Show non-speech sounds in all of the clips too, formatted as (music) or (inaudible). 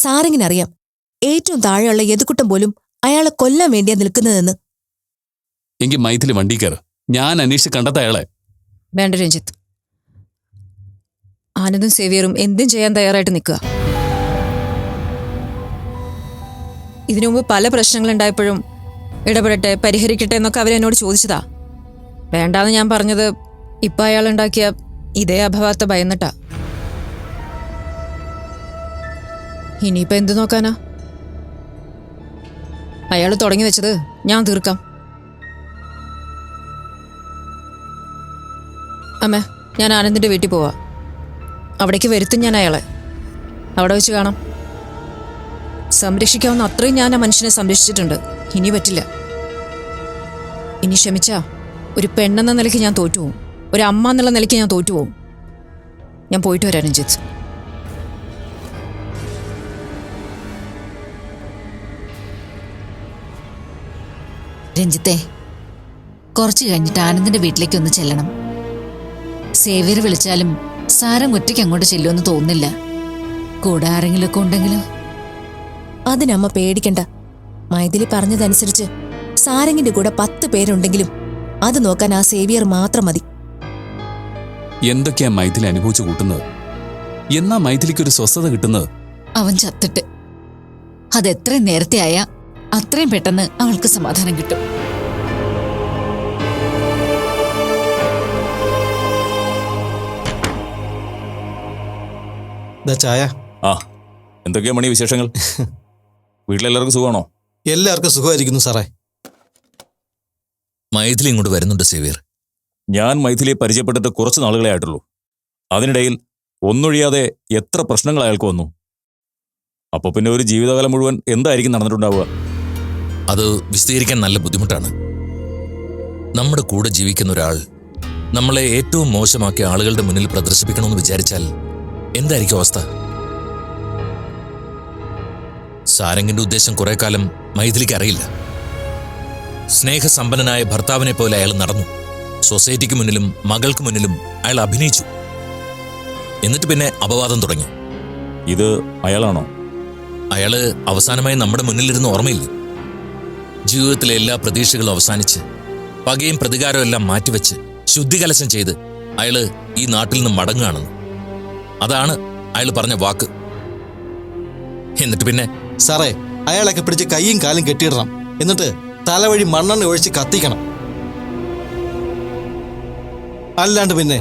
സാറിങ്ങിനറിയാം. ഏറ്റവും താഴെയുള്ള എതുക്കുട്ടം പോലും അയാളെ കൊല്ലാൻ വേണ്ടിയാ നിൽക്കുന്നതെന്ന്. എങ്കിൽ മൈഥിലി വണ്ടി കയറ് ഞാൻ അന്വേഷിച്ച് കണ്ടെത്ത അയാളെ. വേണ്ട രഞ്ജിത്ത്. ആനന്ദും സേവിയറും എന്തും ചെയ്യാൻ തയ്യാറായിട്ട് നിൽക്കുക. ഇതിനു മുമ്പ് പല പ്രശ്നങ്ങളുണ്ടായപ്പോഴും ഇടപെടട്ടെ പരിഹരിക്കട്ടെ എന്നൊക്കെ അവരെന്നോട് ചോദിച്ചതാ. വേണ്ടാന്ന് ഞാൻ പറഞ്ഞത് ഇപ്പം അയാൾ ഉണ്ടാക്കിയ ഇതേ അഭവാത്ത ഭയന്നിട്ടാ. ഇനിയിപ്പോ എന്ത് നോക്കാനാ? അയാൾ തുടങ്ങി വെച്ചത് ഞാൻ തീർക്കാം. അമ്മ ഞാൻ ആനന്ദിന്റെ വീട്ടിൽ പോവാ. അവിടേക്ക് വരുത്തും ഞാൻ അയാളെ. അവിടെ വെച്ച് കാണാം. സംരക്ഷിക്കാവുന്ന അത്രയും ഞാൻ ആ മനുഷ്യനെ സംരക്ഷിച്ചിട്ടുണ്ട്. ഇനി പറ്റില്ല. ഇനി ക്ഷമിച്ചാ ഒരു പെണ്ണെന്ന നിലയ്ക്ക് ഞാൻ തോറ്റുപോകും ഒരു അമ്മ എന്നുള്ള നിലയ്ക്ക് ഞാൻ തോറ്റുപോകും ഞാൻ പോയിട്ട് വരാനും രഞ്ജിത്ത്. രഞ്ജിത്തെ കുറച്ചു കഴിഞ്ഞിട്ട് ആനന്ദിന്റെ വീട്ടിലേക്ക് ഒന്ന് ചെല്ലണം. സേവ്യർ വിളിച്ചാലും സാരം ഒറ്റയ്ക്ക് അങ്ങോട്ട് ചെല്ലുമെന്ന് തോന്നുന്നില്ല. കൂടെ ആരെങ്കിലുമൊക്കെ ഉണ്ടെങ്കിലോ? അതിനമ്മ പേടിക്കണ്ട. മൈഥിലി പറഞ്ഞതനുസരിച്ച് സാരംഗിന്റെ കൂടെ പത്ത് പേരുണ്ടെങ്കിലും അത് നോക്കാൻ ആ സേവിയർ മാത്രം മതി. എന്തൊക്കെയാ മൈഥിലി അനുഭവിച്ചു കൂട്ടുന്നത്? എന്നാ മൈഥിലിക്ക് ഒരു സ്വസ്ഥത കിട്ടുന്നത്? അവൻ ചത്തിട്ട്. അതെത്ര നേരത്തെ ആയാ അത്രയും പെട്ടെന്ന് അവൾക്ക് സമാധാനം കിട്ടും. ദാ ചായ. ആ എന്തൊക്കെയാ മണി വിശേഷങ്ങൾ? വീട്ടിലെല്ലാവർക്കും സുഖമാണോ? എല്ലാവർക്കും സുഖമായിരിക്കുന്നു സാറേ. മൈഥിലി ഇങ്ങോട്ട് വരുന്നുണ്ട് സേവിയർ. ഞാൻ മൈഥിലിയെ പരിചയപ്പെട്ടിട്ട് കുറച്ച് നാളുകളെ ആയിട്ടുള്ളൂ. അതിനിടയിൽ ഒന്നൊഴിയാതെ എത്ര പ്രശ്നങ്ങൾ അയാൾക്ക് വന്നു? അപ്പൊ പിന്നെ ഒരു ജീവിതകാലം മുഴുവൻ എന്തായിരിക്കും നടന്നിട്ടുണ്ടാവുക? അത് വിശദീകരിക്കാൻ നല്ല ബുദ്ധിമുട്ടാണ്. നമ്മുടെ കൂടെ ജീവിക്കുന്ന ഒരാൾ നമ്മളെ ഏറ്റവും മോശമാക്കിയ ആളുകളുടെ മുന്നിൽ പ്രദർശിപ്പിക്കണമെന്ന് വിചാരിച്ചാൽ എന്തായിരിക്കും അവസ്ഥ? സാരംഗിന്റെ ഉദ്ദേശം കുറെ കാലം മൈഥിലിക്ക് അറിയില്ല. സ്നേഹസമ്പന്നനായ ഭർത്താവിനെ പോലെ അയാൾ നടന്നു. സൊസൈറ്റിക്ക് മുന്നിലും മകൾക്ക് മുന്നിലും അയാൾ അഭിനയിച്ചു. എന്നിട്ട് പിന്നെ അപവാദം തുടങ്ങി. ഇത് അയാളാണോ? അയാൾ അവസാനമായി നമ്മുടെ മുന്നിലിരുന്ന് ഓർമ്മയില്ലേ. ജീവിതത്തിലെ എല്ലാ പ്രതീക്ഷകളും അവസാനിച്ച് പകയും പ്രതികാരവും എല്ലാം മാറ്റിവെച്ച് ശുദ്ധികലശം ചെയ്ത് അയാൾ ഈ നാട്ടിൽ നിന്ന് മടങ്ങുകയാണെന്ന്. അതാണ് അയാൾ പറഞ്ഞ വാക്ക്. എന്നിട്ട് പിന്നെ സാറേ അയാളൊക്കെ പിടിച്ച് കൈയും കാലും കെട്ടിയിടണം. എന്നിട്ട് തലവഴി മണ്ണെണ്ണ ഒഴിച്ച് കത്തിക്കണം. അല്ലാണ്ട് പിന്നെ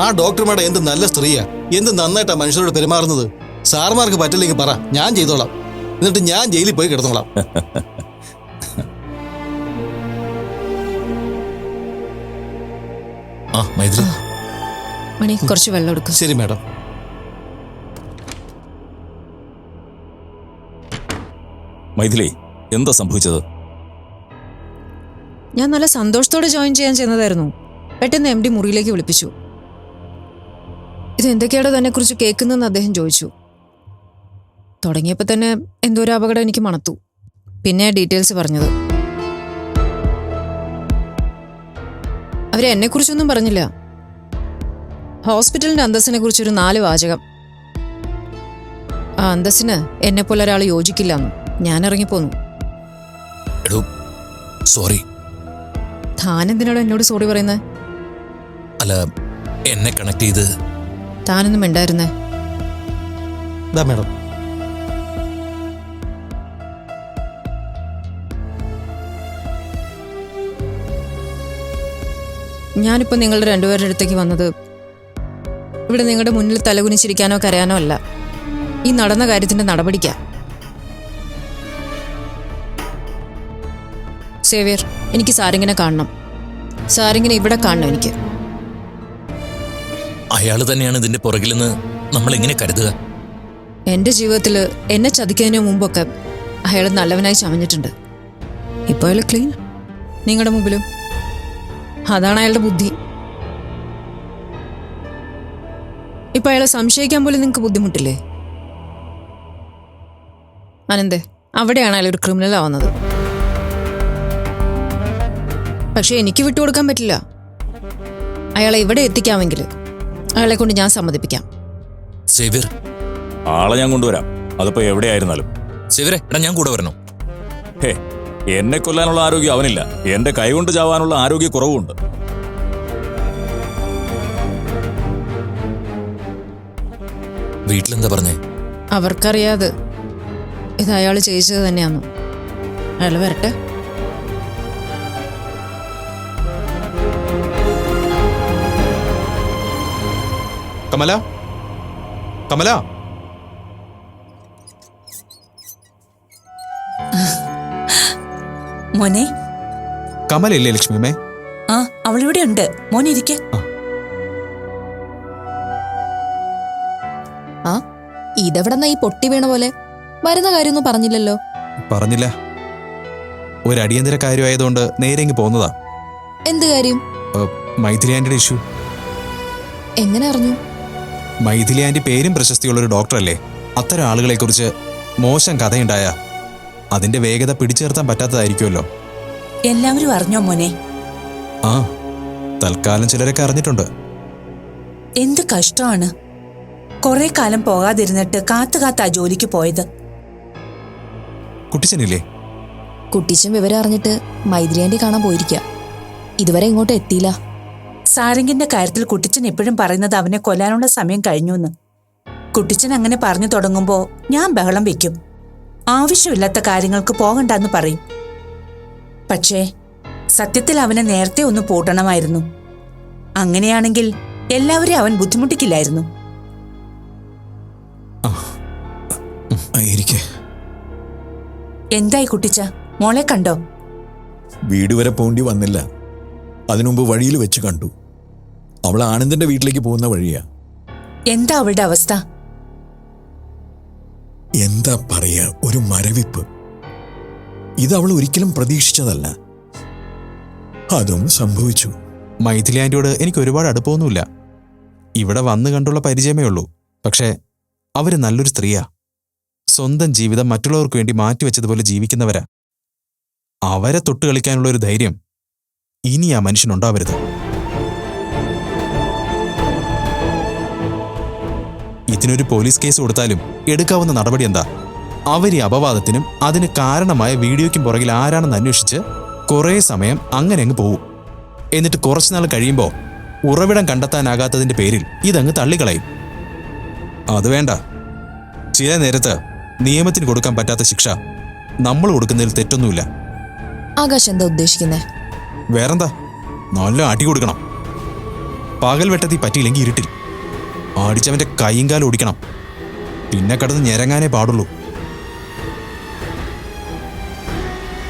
ആ ഡോക്ടർമാരുടെ എന്ത് നല്ല സ്ത്രീയാ. എന്ത് നന്നായിട്ടാ മനുഷ്യരോട് പെരുമാറുന്നത്. സാർമാർക്ക് പറ്റില്ലെങ്കിൽ പറ ഞാൻ ചെയ്തോളാം. എന്നിട്ട് ഞാൻ ജയിലിൽ പോയി കിടന്നോളാം. (laughs) ആ മൈത്രി. മണി കുറച്ച് വെള്ളം എടുക്കും. ശരി മാഡം. മൈഥിലി എന്താ സംഭവിച്ചത്? ഞാൻ നല്ല സന്തോഷത്തോടെ ജോയിൻ ചെയ്യാൻ ചെന്നതായിരുന്നു. പെട്ടെന്ന് എം ഡി മുറിയിലേക്ക് വിളിപ്പിച്ചു. ഇത് എന്തൊക്കെയാണോ തന്നെ കുറിച്ച് കേൾക്കുന്നതെന്ന് അദ്ദേഹം ചോദിച്ചു. തുടങ്ങിയപ്പോൾ തന്നെ എന്തോ ഒരു അപകടം എനിക്ക് മണത്തു. പിന്നെ ഡീറ്റെയിൽസ് പറഞ്ഞത്. അവരെ എന്നെക്കുറിച്ചൊന്നും പറഞ്ഞില്ല. ഹോസ്പിറ്റലിന്റെ അന്തസ്സിനെ കുറിച്ചൊരു നാല് വാചകം. ആ അന്തസ്സിന് എന്നെ പോലെ ഒരാൾ യോജിക്കില്ല ഞാൻ ഇറങ്ങിപ്പോന്നു എടോ സോറി. താൻ എന്തിനാണോ എന്നോട് സോറി പറയുന്നത് അല്ല എന്നെ കണക്ട് ചെയ്ത്. താനൊന്നും ഉണ്ടായിരുന്നേ ഇതാ മാഡം. ഞാനിപ്പോൾ നിങ്ങളുടെ രണ്ടുപേരുടെ അടുത്തേക്ക് വന്നത് ഇവിടെ നിങ്ങളുടെ മുന്നിൽ തലകുനിച്ചിരിക്കാനോ കരയാനോ അല്ല. ഈ നടന്ന കാര്യത്തിന്റെ നടപടിക്കാ. സേവിയർ എനിക്ക് സാരിങ്ങിനെ കാണണം. സാരിങ്ങിനെ ഇവിടെ കാണണം എനിക്ക്. അയാൾ തന്നെയാണ് ഇതിന്റെ പുറകിലെന്ന് നമ്മൾ എങ്ങനെ കരുതുക? എന്റെ ജീവിതത്തിൽ എന്നെ ചതിക്കുന്നതിന് മുമ്പൊക്കെ അയാൾ നല്ലവനായി ചമഞ്ഞിട്ടുണ്ട്. ഇപ്പോൾ ക്ലീൻ. നിങ്ങളുടെ മുമ്പിലും അതാണ് അയാളുടെ ബുദ്ധി. ഇപ്പൊ അയാളെ സംശയിക്കാൻ പോലും നിങ്ങൾക്ക് ബുദ്ധിമുട്ടില്ലേ? അനന്ത് അവിടെയാണ് അയാൾ ഒരു ക്രിമിനൽ ആവുന്നത്. പക്ഷെ എനിക്ക് വിട്ടുകൊടുക്കാൻ പറ്റില്ല. അയാളെ ഇവിടെ എത്തിക്കാമെങ്കിൽ അയാളെ കൊണ്ട് ഞാൻ സമ്മതിപ്പിക്കാം. സേവ്യർ. ആളെ ഞാൻ കൊണ്ടുവരാം. അതിപ്പോ എവിടെയായിരുന്നാലും. ശിവരെ എടാ ഞാൻ കൂടെ വരണോ? ഹേ എന്നെ കൊല്ലാനുള്ള ആരോഗ്യം അവനില്ല. എന്റെ കൈകൊണ്ട് ചാവാനുള്ള ആരോഗ്യ കുറവുണ്ട് വീട്ടിലെന്താ പറഞ്ഞേ? അവർക്കറിയാതെ ഇത് അയാൾ ചെയ്യിച്ചത് തന്നെയാന്ന്. അയാൾ വരട്ടെ? കമല? കമല? മോനെ. കമലയില്ലേ ലക്ഷ്മിയമ്മേ? ആ അവളിവിടെ ഉണ്ട് മോനെ ഇരിക്കെ. ആ. ഇതെവിടെന്നാ ഈ പൊട്ടി വീണ പോലെ? വരുന്ന കാര്യമൊന്നും പറഞ്ഞില്ലല്ലോ. പറഞ്ഞില്ല. ഒരു അടിയന്തര കാര്യമായതുകൊണ്ട് നേരെ ഇങ്ങ് പോകുന്നതാ എന്ത് കാര്യം? മൈഥിലി ആന്റിയുടെ ഇഷ്യൂ എങ്ങനെ അറിഞ്ഞു? മൈഥിലി ആന്റി പേരും പ്രശസ്തിയുള്ള ഒരു ഡോക്ടറല്ലേ? അത്തരം ആളുകളെ കുറിച്ച് മോശം കഥയുണ്ടായ അതിന്റെ വേഗത പിടിച്ചേർത്താൻ പറ്റാത്തതായിരിക്കുമല്ലോ. എല്ലാവരും അറിഞ്ഞോ മോനെ? ആ തൽക്കാലം ചിലരൊക്കെ അറിഞ്ഞിട്ടുണ്ട്. എന്ത് കഷ്ടമാണ്. കുറെ കാലം പോകാതിരുന്നിട്ട് കാത്തു കാത്താ ജോലിക്ക് പോയത്. കുട്ടിച്ചനില്ലേ? കുട്ടിച്ചൻ വിവരം അറിഞ്ഞിട്ട് മൈത്രിയാന്റി കാണാൻ പോയിരിക്ക. ഇതുവരെ ഇങ്ങോട്ട് എത്തിയില്ല. സാരംഗിന്റെ കാര്യത്തിൽ കുട്ടിച്ചൻ എപ്പോഴും പറയുന്നത് അവനെ കൊല്ലാനുള്ള സമയം കഴിഞ്ഞു എന്ന് കുട്ടിച്ചൻ അങ്ങനെ പറഞ്ഞു തുടങ്ങുമ്പോ ഞാൻ ബഹളം വെക്കും. ആവശ്യമില്ലാത്ത കാര്യങ്ങൾക്ക് പോകണ്ടെന്ന് പറയും. പക്ഷേ സത്യത്തിൽ അവനെ നേരത്തെ ഒന്ന് പൂട്ടണമായിരുന്നു. അങ്ങനെയാണെങ്കിൽ എല്ലാവരെയും അവൻ ബുദ്ധിമുട്ടിക്കില്ലായിരുന്നു. എന്തായി കുട്ടിച്ച? മോളെ കണ്ടോ? വീട് വരെ പോണ്ടി വന്നില്ല. അതിനുമുമ്പ് വഴിയിൽ വെച്ച് കണ്ടു. അവൾ ആനന്ദന്റെ വീട്ടിലേക്ക് പോകുന്ന വഴിയാ. എന്താ അവളുടെ അവസ്ഥ? എന്താ പറയുക ഒരു മരവിപ്പ്. ഇത് അവൾ ഒരിക്കലും പ്രതീക്ഷിച്ചതല്ല. അതും സംഭവിച്ചു. മൈഥിലി ആന്റിയോട് എനിക്ക് ഒരുപാട് അടുപ്പമൊന്നുമില്ല. ഇവിടെ വന്നു കണ്ടുള്ള പരിചയമേ ഉള്ളൂ. പക്ഷേ അവർ നല്ലൊരു സ്ത്രീയാ. സ്വന്തം ജീവിതം മറ്റുള്ളവർക്ക് വേണ്ടി മാറ്റിവെച്ചതുപോലെ ജീവിക്കുന്നവരാ. അവരെ തൊട്ട് കളിക്കാനുള്ള ഒരു ധൈര്യം ഇനി ആ മനുഷ്യനുണ്ടാവരുത്. ഇതിനൊരു പോലീസ് കേസ് കൊടുത്താലും എടുക്കാവുന്ന നടപടി എന്താ? അവർ ഈ അപവാദത്തിനും അതിന് കാരണമായ വീഡിയോയ്ക്കും പുറകിൽ ആരാണെന്ന് അന്വേഷിച്ച് കുറേ സമയം അങ്ങനെ അങ്ങ് പോവും. എന്നിട്ട് കുറച്ചുനാൾ കഴിയുമ്പോൾ ഉറവിടം കണ്ടെത്താനാകാത്തതിന്റെ പേരിൽ ഇതങ്ങ് തള്ളിക്കളയും. അത് വേണ്ട. ചില നേരത്ത് നിയമത്തിന് കൊടുക്കാൻ പറ്റാത്ത ശിക്ഷ നമ്മൾ കൊടുക്കുന്നതിൽ തെറ്റൊന്നുമില്ല. ആകാശ് എന്താ ഉദ്ദേശിക്കുന്നേ? വേറെന്താ? നല്ല അടി കൊടുക്കണം. പകൽ വെട്ടത്തിൽ പറ്റിയില്ലെങ്കിൽ ഇരുട്ടിൽ. അടിച്ചവന്റെ കൈയും കാലും ഓടിക്കണം. പിന്നെ കടന്ന് ഞെരങ്ങാനേ പാടുള്ളൂ.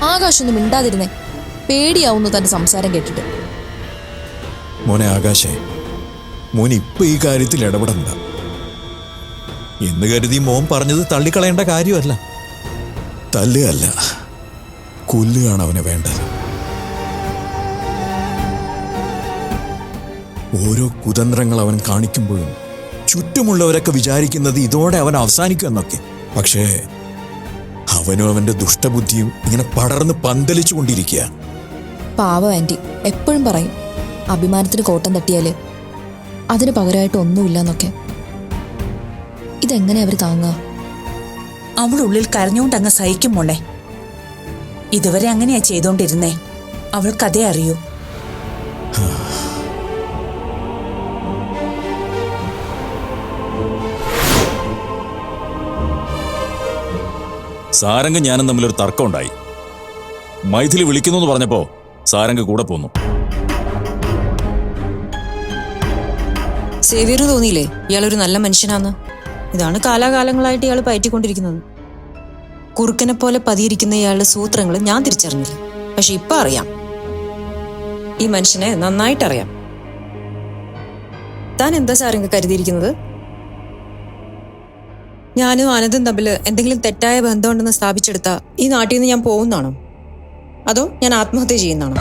ആകാശൊന്നും മിണ്ടാതിരുന്നേ. പേടിയാവുന്നു തന്റെ സംസാരം കേട്ടിട്ട്. മോനെ ആകാശേ മോൻ ഇപ്പൊ ഈ കാര്യത്തിൽ ഇടപെടണ്ട. എന്ന് കരുതി മോൻ പറഞ്ഞത് തള്ളിക്കളയേണ്ട കാര്യമല്ല. തല്ലുകയല്ല കൊല്ലുകയാണ് അവന് വേണ്ടത്. ഓരോ കുതന്ത്രങ്ങൾ അവൻ കാണിക്കുമ്പോഴും ചുറ്റുമുള്ളവരൊക്കെ വിചാരിക്കുന്നത് ഇതോടെ അവൻ അവസാനിക്കുമെന്നൊക്കെ പക്ഷേ അവനും അവന്റെ ദുഷ്ടബുദ്ധിയും ഇങ്ങനെ പടർന്ന് പന്തലിച്ചു കൊണ്ടിരിക്കുക പാവ ആന്റി എപ്പോഴും പറയും അഭിമാനത്തിന് കോട്ടം തട്ടിയാൽ അതിന് പകരമായിട്ട് ഒന്നുമില്ല എന്നൊക്കെ. ഇതെങ്ങനെ അവർ താങ്ങുക അവളുള്ളിൽ ഉള്ളിൽ കരഞ്ഞുകൊണ്ട് അങ്ങ് സഹിക്കും മോളെ. ഇതുവരെ അങ്ങനെയാ ചെയ്തോണ്ടിരുന്നേ. അവൾക്കതേ അറിയൂ. സാരംഗ് ഞാനും തമ്മിലൊരു തർക്കമുണ്ടായി. മൈഥിലി വിളിക്കുന്നു എന്ന് പറഞ്ഞപ്പോ സാരംഗ് കൂടെ പോന്നു. സേവിയർ തോന്നിയില്ലേ? ഇയാളൊരു നല്ല മനുഷ്യനാന്ന്. ഇതാണ് കാലാകാലങ്ങളായിട്ട് ഇയാൾ പയറ്റിക്കൊണ്ടിരിക്കുന്നത്. കുറുക്കനെ പോലെ പതിയിരിക്കുന്ന ഇയാളുടെ സൂത്രങ്ങൾ ഞാൻ തിരിച്ചറിഞ്ഞില്ല. പക്ഷെ ഇപ്പൊ അറിയാം. ഈ മനുഷ്യനെ നന്നായിട്ടറിയാം. താൻ എന്താ സാരംഗ് കരുതിയിരിക്കുന്നത്? ഞാനും ആനന്ദും തമ്മിൽ എന്തെങ്കിലും തെറ്റായ ബന്ധമുണ്ടെന്ന് സ്ഥാപിച്ചെടുത്ത ഈ നാട്ടിൽ നിന്ന് ഞാൻ പോകുന്നതാണോ? അതോ ഞാൻ ആത്മഹത്യ ചെയ്യുന്നതാണോ?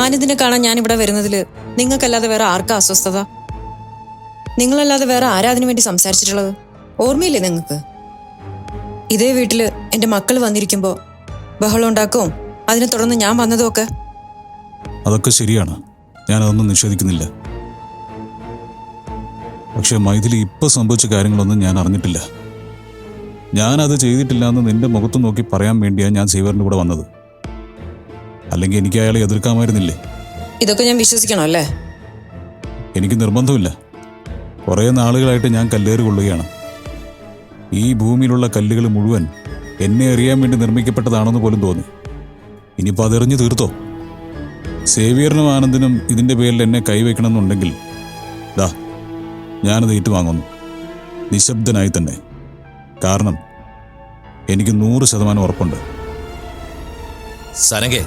ആനന്ദിനെ കാണാൻ ഞാൻ ഇവിടെ വരുന്നതിൽ നിങ്ങൾക്കല്ലാതെ വേറെ ആർക്കാ അസ്വസ്ഥത? നിങ്ങളല്ലാതെ വേറെ ആരാ അതിനു വേണ്ടി സംസാരിച്ചിട്ടുള്ളത്? ഓർമ്മയില്ലേ നിങ്ങൾക്ക്? ഇതേ വീട്ടിൽ എന്റെ മക്കൾ വന്നിരിക്കുമ്പോൾ ബഹളം ഉണ്ടാക്കും അതിനെ തുടർന്ന് ഞാൻ വന്നതും ഒക്കെ? അതൊക്കെ ശരിയാണ്. ഞാൻ അതൊന്നും നിഷേധിക്കുന്നില്ല. പക്ഷെ മൈഥിലി ഇപ്പൊ സംഭവിച്ച കാര്യങ്ങളൊന്നും ഞാൻ അറിഞ്ഞിട്ടില്ല. ഞാനത് ചെയ്തിട്ടില്ല എന്ന് നിന്റെ മുഖത്ത് നോക്കി പറയാൻ വേണ്ടിയാണ് ഞാൻ സേവറിന്റെ കൂടെ വന്നത്. അല്ലെങ്കിൽ എനിക്ക് അയാളെ എതിർക്കാമായിരുന്നില്ലേ? ഇതൊക്കെ ഞാൻ വിശ്വസിക്കണം അല്ലേ? എനിക്ക് നിർബന്ധമില്ല. കുറേ നാളുകളായിട്ട് ഞാൻ കല്ലേറ് കൊള്ളുകയാണ്. ഈ ഭൂമിയിലുള്ള കല്ലുകൾ മുഴുവൻ എന്നെ അറിയാൻ വേണ്ടി നിർമ്മിക്കപ്പെട്ടതാണെന്ന് പോലും തോന്നി. ഇനിയിപ്പോൾ അതെറിഞ്ഞു തീർത്തോ? സേവിയറിനും ആനന്ദിനും ഇതിന്റെ പേരിൽ എന്നെ കൈവയ്ക്കണമെന്നുണ്ടെങ്കിൽ ദാ ഞാനത് ഏറ്റുവാങ്ങുന്നു. നിശബ്ദനായി തന്നെ. കാരണം എനിക്ക് നൂറ് ശതമാനം ഉറപ്പുണ്ട്. സനകെ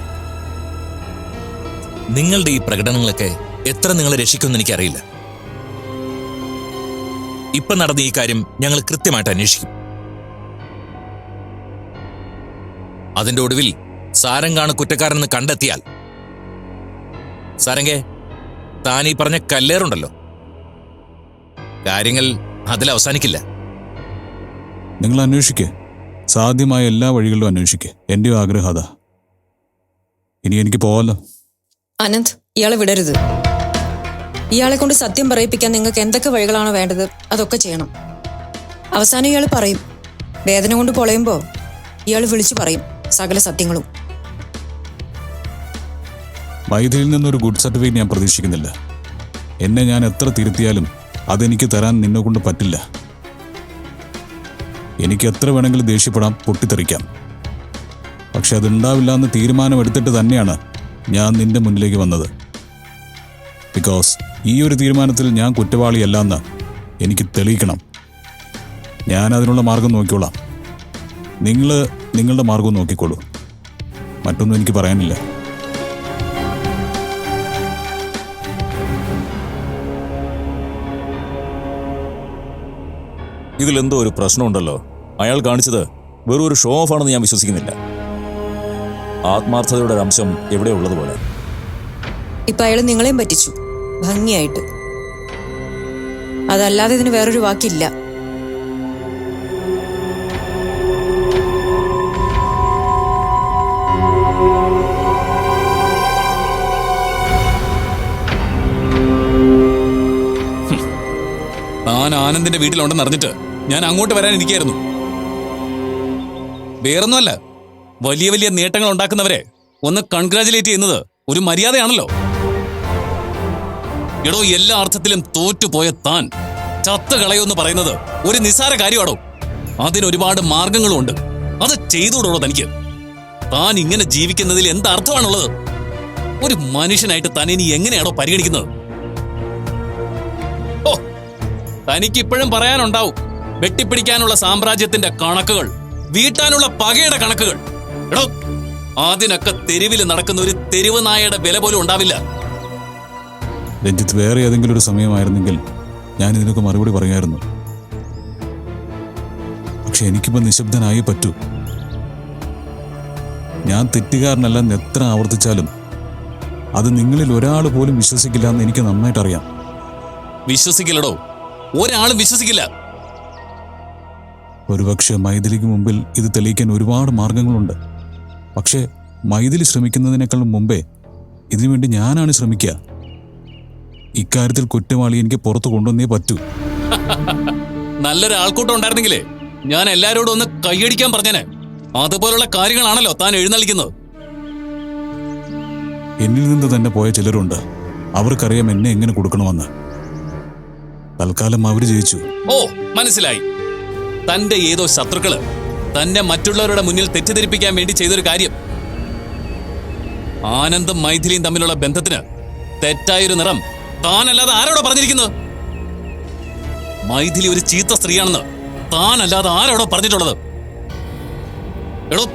നിങ്ങളുടെ ഈ പ്രകടനങ്ങളൊക്കെ എത്ര നിങ്ങളെ രക്ഷിക്കുമെന്ന് എനിക്കറിയില്ല. ഇപ്പൊ നടന്ന ഈ കാര്യം ഞങ്ങൾ കൃത്യമായിട്ട് അന്വേഷിക്കും. അതിന്റെ ഒടുവിൽ സാരംഗാണ് കുറ്റക്കാരനെന്ന് കണ്ടെത്തിയാൽ സാരംഗെ താനീ പറഞ്ഞ കല്ലേറുണ്ടല്ലോ. കാര്യങ്ങൾ അതിൽ അവസാനിക്കില്ല. നിങ്ങൾ അന്വേഷിക്കുക സാധ്യമായ എല്ലാ വഴികളിലും അന്വേഷിക്കുക എന്റെ ആഗ്രഹം അതാ. ഇനി എനിക്ക് പോവല്ലോ അനന്ത് ഇയാളെ വിടരുത്. ഇയാളെ കൊണ്ട് സത്യം പറയിപ്പിക്കാൻ നിങ്ങൾക്ക് എന്തൊക്കെ വഴികളാണ് വേണ്ടത് അതൊക്കെ ചെയ്യണം. അവസാനം ഇയാൾ പറയും. വേദന കൊണ്ട് പൊളയുമ്പോൾ ഇയാൾ വിളിച്ചു പറയും സകല സത്യങ്ങളും. വൈദ്യയിൽ നിന്നൊരു ഗുഡ് സർട്ടിഫിക്കറ്റ് ഞാൻ പ്രതീക്ഷിക്കുന്നില്ല. എന്നെ ഞാൻ എത്ര തിരുത്തിയാലും അതെനിക്ക് തരാൻ നിന്നെ കൊണ്ട് പറ്റില്ല. എനിക്ക് എത്ര വേണമെങ്കിലും ദേഷ്യപ്പെടാം പൊട്ടിത്തെറിക്കാം. പക്ഷെ അതുണ്ടാവില്ല എന്ന് തീരുമാനമെടുത്തിട്ട് തന്നെയാണ് ഞാൻ നിന്റെ മുന്നിലേക്ക് വന്നത്. ബിക്കോസ് ഈ ഒരു തീരുമാനത്തിൽ ഞാൻ കുറ്റവാളിയല്ല എന്ന് എനിക്ക് തെളിയിക്കണം. ഞാൻ അതിനുള്ള മാർഗം നോക്കിക്കോളാം. നിങ്ങൾ നിങ്ങളുടെ മാർഗം നോക്കിക്കോളൂ. മറ്റൊന്നും എനിക്ക് പറയാനില്ല. ഇതിലെന്തോ ഒരു പ്രശ്നമുണ്ടല്ലോ. അയാൾ കാണിച്ചത് വെറും ഒരു ഷോ ഓഫ് ആണെന്ന് ഞാൻ വിശ്വസിക്കുന്നില്ല. ആത്മാർത്ഥതയുടെ ഒരു അംശം എവിടെ ഉള്ളതുപോലെ. ഇപ്പൊ അയാൾ നിങ്ങളെയും പറ്റിച്ചു. ഭംഗിയായിട്ട്. അതല്ലാതെ ഇതിന് വേറൊരു വാക്കില്ല. ആനന്ദിന്റെ വീട്ടിലുണ്ടെന്ന് അറിഞ്ഞിട്ട് ഞാൻ അങ്ങോട്ട് വരാനിരിക്കായിരുന്നു വേറൊന്നുമല്ല വലിയ വലിയ നേട്ടങ്ങൾ ഉണ്ടാക്കുന്നവരെ ഒന്ന് കൺഗ്രാചുലേറ്റ് ചെയ്യുന്നത് ഒരു മര്യാദയാണല്ലോ. എടോ എല്ലാ അർത്ഥത്തിലും തോറ്റുപോയ താൻ ചത്ത കളയുമെന്ന് പറയുന്നത് ഒരു നിസാര കാര്യമാണോ അതിനൊരുപാട് മാർഗങ്ങളുണ്ട് അത് ചെയ്തുകൂടോ തനിക്ക്? താൻ ഇങ്ങനെ ജീവിക്കുന്നതിൽ എന്താർത്ഥമാണുള്ളത് ഒരു മനുഷ്യനായിട്ട് താൻ ഇനി എങ്ങനെയാണോ പരിഗണിക്കുന്നത്? തനിക്കിപ്പോഴും പറയാനുണ്ടാവും വെട്ടിപ്പിടിക്കാനുള്ള സാമ്രാജ്യത്തിന്റെ കണക്കുകൾ വീട്ടാനുള്ള പകയുടെ കണക്കുകൾ. എടോ അതിനൊക്കെ തെരുവിൽ നടക്കുന്ന ഒരു തെരുവ് നായയുടെ വില പോലും ഉണ്ടാവില്ല. രഞ്ജിത്ത് വേറെ ഏതെങ്കിലും ഒരു സമയമായിരുന്നെങ്കിൽ ഞാൻ ഇതിനൊക്കെ മറുപടി പറയായിരുന്നു. പക്ഷെ എനിക്കിപ്പോ നിശബ്ദനായി പറ്റൂ. ഞാൻ തെറ്റുകാരനല്ലെന്ന് എത്ര ആവർത്തിച്ചാലും അത് നിങ്ങളിൽ ഒരാൾ പോലും വിശ്വസിക്കില്ല എന്ന് എനിക്ക് നന്നായിട്ട് അറിയാം വിശ്വസിക്കില്ലടോ. ഒരാളും വിശ്വസിക്കില്ല. ഒരുപക്ഷെ മൈഥിലിക്ക് മുമ്പിൽ ഇത് തെളിയിക്കാൻ ഒരുപാട് മാർഗങ്ങളുണ്ട്. പക്ഷേ മൈഥിലി ശ്രമിക്കുന്നതിനേക്കാളും മുമ്പേ ഇതിനുവേണ്ടി ഞാനാണ് ശ്രമിക്കുക. ഇക്കാര്യത്തിൽ കുറ്റവാളി എനിക്ക് പുറത്തു കൊണ്ടുവന്നേ പറ്റൂ. (laughs) നല്ലൊരു ആൾക്കൂട്ടം ഉണ്ടായിരുന്നെങ്കിലേ ഞാൻ എല്ലാരോടും ഒന്ന് കൈയടിക്കാൻ പറഞ്ഞേനെ. അതുപോലുള്ള കാര്യങ്ങളാണല്ലോ താൻ എഴുന്നള്ളിക്കുന്നത്. എന്നിൽ നിന്ന് തന്നെ പോയ ചിലരുണ്ട്. അവർക്കറിയാം എന്നെ എങ്ങനെ കൊടുക്കണമെന്ന്. തൽക്കാലം അവർ ജയിച്ചു. ഓ മനസ്സിലായി. തന്റെ ഏതോ ശത്രുക്കൾ തന്നെ മറ്റുള്ളവരുടെ മുന്നിൽ തെറ്റിദ്ധരിപ്പിക്കാൻ വേണ്ടി ചെയ്തൊരു കാര്യം. ആനന്ദും മൈഥിലിയും തമ്മിലുള്ള ബന്ധത്തിന് തെറ്റായൊരു നിറം താനല്ലാതെ ആരോടോ പറഞ്ഞിരിക്കുന്നത്? മൈഥിലി ഒരു ചീത്ത സ്ത്രീയാണെന്ന് താനല്ലാതെ ആരോടോ പറഞ്ഞിട്ടുള്ളത്? എടോ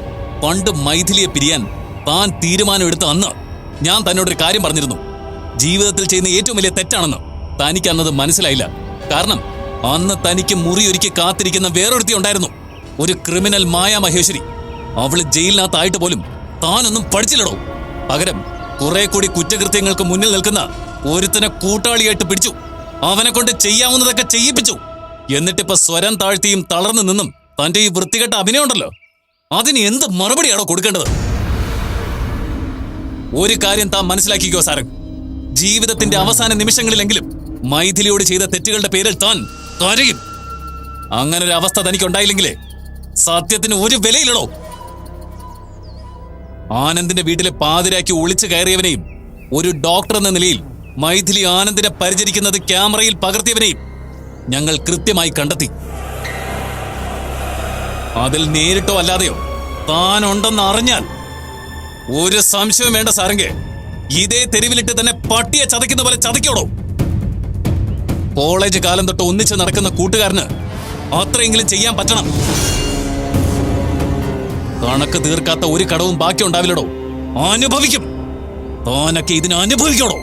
പണ്ട് മൈഥിലിയെ പിരിയാൻ താൻ തീരുമാനമെടുത്ത അന്ന് ഞാൻ തന്നോടൊരു കാര്യം പറഞ്ഞിരുന്നു. ജീവിതത്തിൽ ചെയ്യുന്ന ഏറ്റവും വലിയ തെറ്റാണെന്ന്. തനിക്ക് അന്നത് മനസ്സിലായില്ല. കാരണം അന്ന് തനിക്ക് മുറിയൊരുക്കി കാത്തിരിക്കുന്ന വേറൊരുത്തി ഉണ്ടായിരുന്നു. ഒരു ക്രിമിനൽ മായ മഹേശ്വരി. അവൾ ജയിലിനകത്തായിട്ട് പോലും താനൊന്നും പഠിച്ചില്ലടോ. പകരം കുറെ കൂടി കുറ്റകൃത്യങ്ങൾക്ക് മുന്നിൽ നിൽക്കുന്ന ഒരുത്തനെ കൂട്ടാളിയായിട്ട് പിടിച്ചു. അവനെ കൊണ്ട് ചെയ്യാവുന്നതൊക്കെ ചെയ്യിപ്പിച്ചു. എന്നിട്ടിപ്പോ സ്വരം താഴ്ത്തിയും തളർന്നു നിന്നും തന്റെ ഈ വൃത്തികെട്ട അഭിനയമുണ്ടല്ലോ അതിന് എന്ത് മറുപടിയാണോ കൊടുക്കേണ്ടത്? ഒരു കാര്യം താൻ മനസ്സിലാക്കിക്കോ സാരംഗ്. ജീവിതത്തിന്റെ അവസാന നിമിഷങ്ങളിലെങ്കിലും മൈഥിലിയോട് ചെയ്ത തെറ്റുകളുടെ പേരിൽ താൻ കരയും. അങ്ങനെ ഒരു അവസ്ഥ തനിക്ക് ഉണ്ടായില്ലെങ്കിലേ സത്യത്തിന് ഒരു വിലയില്ലടോ. ആനന്ദിന്റെ വീട്ടിലെ പാതിരാക്കി ഒളിച്ചു കയറിയവനെയും ഒരു ഡോക്ടർ എന്ന നിലയിൽ മൈഥിലി ആനന്ദിനെ പരിചരിക്കുന്നത് ക്യാമറയിൽ പകർത്തിയവനെയും ഞങ്ങൾ കൃത്യമായി കണ്ടെത്തി. അതിൽ നേരിട്ടോ അല്ലാതെയോ താനുണ്ടെന്ന് അറിഞ്ഞാൽ ഒരു സംശയം വേണ്ട സാരംഗെ ഇതേ തെരുവിലിട്ട് തന്നെ പട്ടിയെ ചതയ്ക്കുന്ന പോലെ ചതയ്ക്കോടോ? കോളേജ് കാലം തൊട്ട് ഒന്നിച്ച് നടക്കുന്ന കൂട്ടുകാരന് അത്രയെങ്കിലും ചെയ്യാൻ പറ്റണം. കണക്ക് തീർക്കാത്ത ഒരു കടവും ബാക്കി ഉണ്ടാവില്ലടോ അനുഭവിക്കും. താനൊക്കെ ഇതിന് അനുഭവിക്കണോ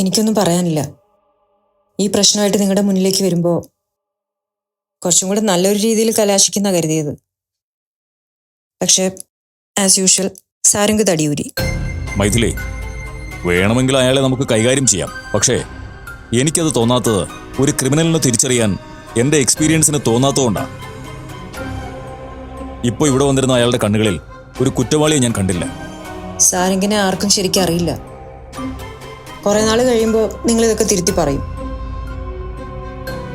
എനിക്കൊന്നും പറയാനില്ല. ഈ പ്രശ്നമായിട്ട് നിങ്ങളുടെ മുന്നിലേക്ക് വരുമ്പോൾ കുറച്ചും കൂടെ നല്ലൊരു രീതിയിൽ കലാശിക്കുന്ന കരുതിയത്. പക്ഷേ ആസ് യൂഷ്വൽ സാരംഗ് തടിയൂരി. മൈഥിലി വേണമെങ്കിൽ അയാളെ നമുക്ക് കൈകാര്യം ചെയ്യാം. പക്ഷേ എനിക്കത് തോന്നാത്തത് ഒരു ക്രിമിനലിനെ തിരിച്ചറിയാൻ എന്റെ എക്സ്പീരിയൻസിന് തോന്നാത്തതുകൊണ്ടാണ് ഇപ്പോൾ ഇവിടെ വന്നിരുന്ന അയാളുടെ കണ്ണുകളിൽ ഒരു കുറ്റവാളിയെ ഞാൻ കണ്ടില്ല. സാരംഗിനെ ആർക്കും ശരിക്കും അറിയില്ല. കുറെ നാൾ കഴിയുമ്പോൾ നിങ്ങൾ ഇതൊക്കെ തിരുത്തി പറയും.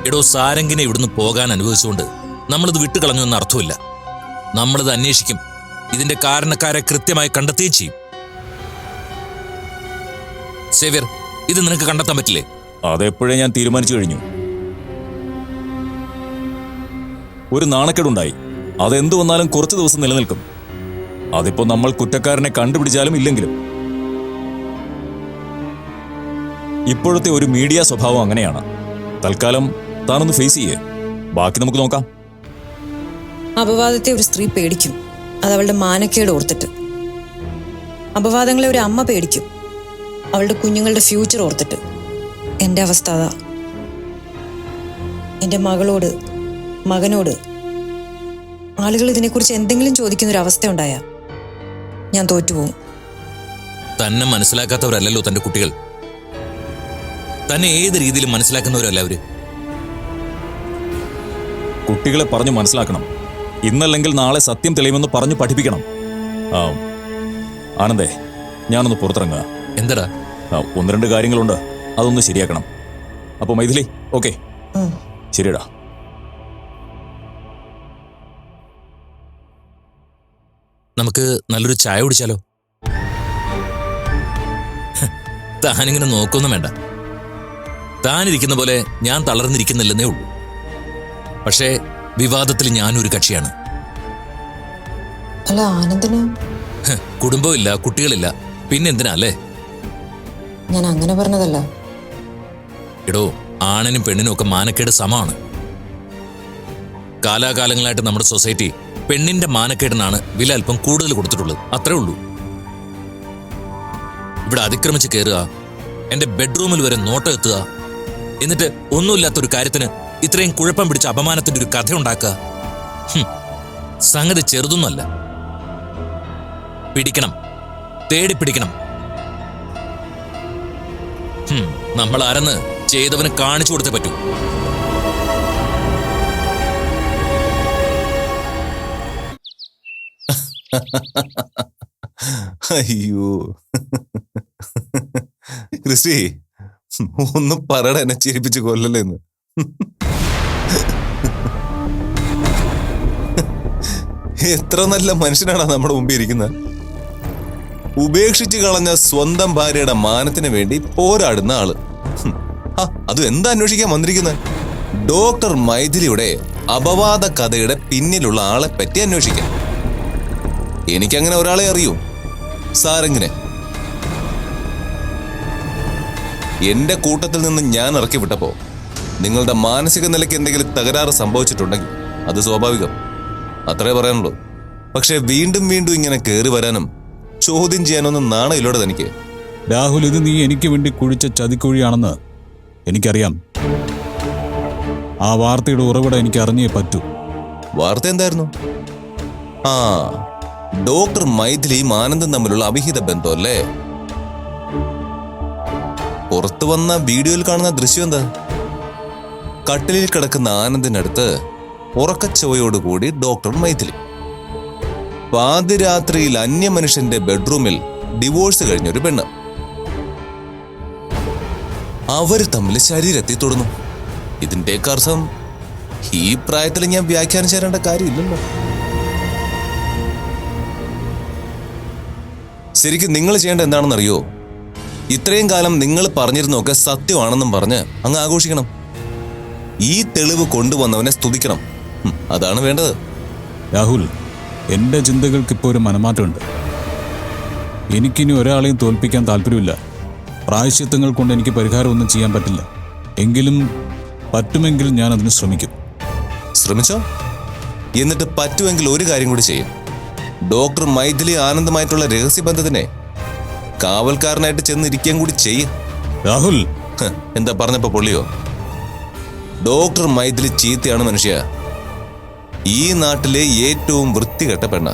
എടോ സാരംഗിനെ ഇവിടുന്ന് പോകാൻ അനുഭവിച്ചുകൊണ്ട് നമ്മളിത് വിട്ടുകളഞ്ഞു എന്ന അർത്ഥമില്ല നമ്മളിത് അന്വേഷിക്കും. ഇതിന്റെ കാരണക്കാരെ കൃത്യമായി കണ്ടെത്തുകയും ചെയ്യും. സേവ്യർ ഇത് നിനക്ക് കണ്ടെത്താൻ പറ്റില്ലേ? അതെപ്പോഴേ ഞാൻ തീരുമാനിച്ചു കഴിഞ്ഞു. ഒരു നാണക്കേടുണ്ടായി. അതെന്തു വന്നാലും കുറച്ച് ദിവസം നിലനിൽക്കും. അതിപ്പോ നമ്മൾ കുറ്റക്കാരനെ കണ്ടുപിടിച്ചാലും ഇല്ലെങ്കിലും. ഇപ്പോഴത്തെ ഒരു മീഡിയ സ്വഭാവം അങ്ങനെയാണ്. തൽക്കാലം താനൊന്ന് ഫേസ് ചെയ്യേ. ബാക്കി നമുക്ക് നോക്കാം. അപവാദത്തെ ഒരു സ്ത്രീ പേടിക്കും. അത് അവളുടെ മാനക്കേട് ഓർത്തിട്ട്. അപവാദങ്ങളെ ഒരു അമ്മ പേടിക്കും. അവളുടെ കുഞ്ഞുങ്ങളുടെ ഫ്യൂച്ചർ ഓർത്തിട്ട്. എന്റെ അവസ്ഥ അതാ. എന്റെ മകളോട് മകനോട് ആളുകൾ ഇതിനെക്കുറിച്ച് എന്തെങ്കിലും ചോദിക്കുന്ന ഒരു അവസ്ഥ ഉണ്ടായാ ഞാൻ തോറ്റുപോകും. തന്നെ മനസ്സിലാക്കാത്തവരല്ലല്ലോ തന്റെ കുട്ടികൾ. തന്നെ ഏത് രീതിയിലും മനസ്സിലാക്കുന്നവരല്ല അവർ. കുട്ടികളെ പറഞ്ഞു മനസ്സിലാക്കണം. ഇന്നല്ലെങ്കിൽ നാളെ സത്യം തെളിയുമെന്ന് പറഞ്ഞു പഠിപ്പിക്കണം. ആ ആനന്ദേ ഞാനൊന്ന് പുറത്തിറങ്ങുക. എന്തടാ? ആ, ഒന്ന് രണ്ട് കാര്യങ്ങളുണ്ട്. അതൊന്ന് ശരിയാക്കണം. അപ്പോൾ മൈഥിലി ഓക്കെ. ശരിയടാ. നമുക്ക് നല്ലൊരു ചായ കുടിച്ചാലോ? താനിങ്ങനെ നോക്കൊന്നും വേണ്ട. താനിരിക്കുന്ന പോലെ ഞാൻ തളർന്നിരിക്കുന്നില്ലെന്നേ ഉള്ളൂ. പക്ഷേ വിവാദത്തിൽ ഞാനൊരു കക്ഷിയാണ്. അല്ല ആനന്ദിന്? കുടുംബമില്ല കുട്ടികളില്ല. പിന്നെന്തിനാ അല്ലേ? ഞാൻ അങ്ങനെ പറഞ്ഞതല്ല. എടോ ആണിനും പെണ്ണിനും ഒക്കെ മാനക്കേട് സമമാണ്. കാലാകാലങ്ങളായിട്ട് നമ്മുടെ സൊസൈറ്റി പെണ്ണിന്റെ മാനക്കേടിനാണ് വില അല്പം കൂടുതൽ കൊടുത്തിട്ടുള്ളത്. അത്രേ ഉള്ളൂ. ഇവിടെ അതിക്രമിച്ച് കയറുക എന്റെ ബെഡ്റൂമിൽ വരെ നോട്ടം എത്തുക എന്നിട്ട് ഒന്നുമില്ലാത്തൊരു കാര്യത്തിന് ഇത്രയും കുഴപ്പം പിടിച്ച അപമാനത്തിന്റെ ഒരു കഥ ഉണ്ടാക്കുക. സംഗതി ചെറുതൊന്നുമല്ല. പിടിക്കണം തേടി പിടിക്കണം. നമ്മൾ ആരെന്ന് ചെയ്തവന് കാണിച്ചു കൊടുത്തേ പറ്റൂ. അയ്യോ. ക്രിസ്റ്റി ഒന്ന് പറയട എന്നെ ചിരിപ്പിച്ച് കൊല്ലല്ലേന്ന്. എത്ര നല്ല മനുഷ്യനാണ് നമ്മുടെ മുമ്പിൽ ഇരിക്കുന്നത്. ഉപേക്ഷിച്ച് കളഞ്ഞ സ്വന്തം ഭാര്യയുടെ മാനത്തിന് വേണ്ടി പോരാടുന്ന ആൾ. അത് എന്താ അന്വേഷിക്കാൻ വന്നിരിക്കുന്നത്? ഡോക്ടർ മൈഥിലിയുടെ അപവാദ കഥയുടെ പിന്നിലുള്ള ആളെ പറ്റി അന്വേഷിക്കാം. എനിക്കങ്ങനെ ഒരാളെ അറിയൂ. സാരംഗിനെ. എന്റെ കൂട്ടത്തിൽ നിന്ന് ഞാൻ ഇറക്കി വിട്ടപ്പോ നിങ്ങളുടെ മാനസിക നിലയ്ക്ക് എന്തെങ്കിലും തകരാറ് സംഭവിച്ചിട്ടുണ്ടെങ്കിൽ അത് സ്വാഭാവികം. അത്രേ പറയാനുള്ളൂ. പക്ഷെ വീണ്ടും വീണ്ടും ഇങ്ങനെ കയറി വരാനും ചോദ്യം ചെയ്യാനൊന്നും നാണയില്ലോടെ തനിക്ക്. രാഹുൽ ഇത് നീ എനിക്ക് വേണ്ടി കുഴിച്ച ചതിക്കുഴിയാണെന്ന് എനിക്കറിയാം. ആ വാർത്തയുടെ ഉറവിടം എനിക്ക് അറിഞ്ഞേ പറ്റൂ. വാർത്ത എന്തായിരുന്നു? ആ ഡോക്ടർ മൈഥിലിയും ആനന്ദും തമ്മിലുള്ള അവിഹിത ബന്ധം അല്ലേ പുറത്തു വന്ന വീഡിയോയിൽ കാണുന്ന ദൃശ്യം എന്താ? കട്ടിലിൽ കിടക്കുന്ന ആനന്ദിനടുത്ത് ഉറക്കച്ചുവയോടുകൂടി ഡോക്ടർ മൈഥിലി. പാതിരാത്രിയിൽ അന്യമനുഷ്യന്റെ ബെഡ്റൂമിൽ ഡിവോഴ്സ് കഴിഞ്ഞൊരു പെണ്ണ്. അവർ തമ്മിൽ ശരീരത്തിൽ തൊടുന്നു. ഇതിന്റെയൊക്കെ അർത്ഥം ഈ പ്രായത്തിൽ ഞാൻ വ്യാഖ്യാനം ചേരേണ്ട കാര്യമില്ലല്ലോ. ശരിക്കും നിങ്ങൾ ചെയ്യേണ്ട എന്താണെന്നറിയോ? ഇത്രയും കാലം നിങ്ങൾ പറഞ്ഞിരുന്നൊക്കെ സത്യമാണെന്നും പറഞ്ഞ് അങ്ങ് ആഘോഷിക്കണം. ഈ തെളിവ് കൊണ്ടുവന്നവനെ സ്തുതിക്കണം. അതാണ് വേണ്ടത്. രാഹുൽ എന്റെ ചിന്തകൾക്ക് ഇപ്പോൾ ഒരു മനമാറ്റമുണ്ട്. എനിക്കിനി ഒരാളെയും തോൽപ്പിക്കാൻ താല്പര്യമില്ല. പ്രായശ്യത്വങ്ങൾ കൊണ്ട് എനിക്ക് പരിഹാരമൊന്നും ചെയ്യാൻ പറ്റില്ല. എങ്കിലും പറ്റുമെങ്കിൽ ഞാൻ അതിന് ശ്രമിക്കും. ശ്രമിച്ചോ? എന്നിട്ട് പറ്റുമെങ്കിൽ ഒരു കാര്യം കൂടി ചെയ്യും. ഡോക്ടർ മൈഥിലി ആനന്ദമായിട്ടുള്ള രഹസ്യബന്ധത്തിനെ കാവൽക്കാരനായിട്ട് ചെന്നിരിക്കുകയും കൂടി ചെയ്യും. രാഹുൽ! എന്താ പറഞ്ഞപ്പോ പൊള്ളിയോ? ഡോക്ടർ മൈഥിലി ചീത്തയാണ് മനുഷ്യ. ഈ നാട്ടിലെ ഏറ്റവും വൃത്തികെട്ട പെണ്ണ.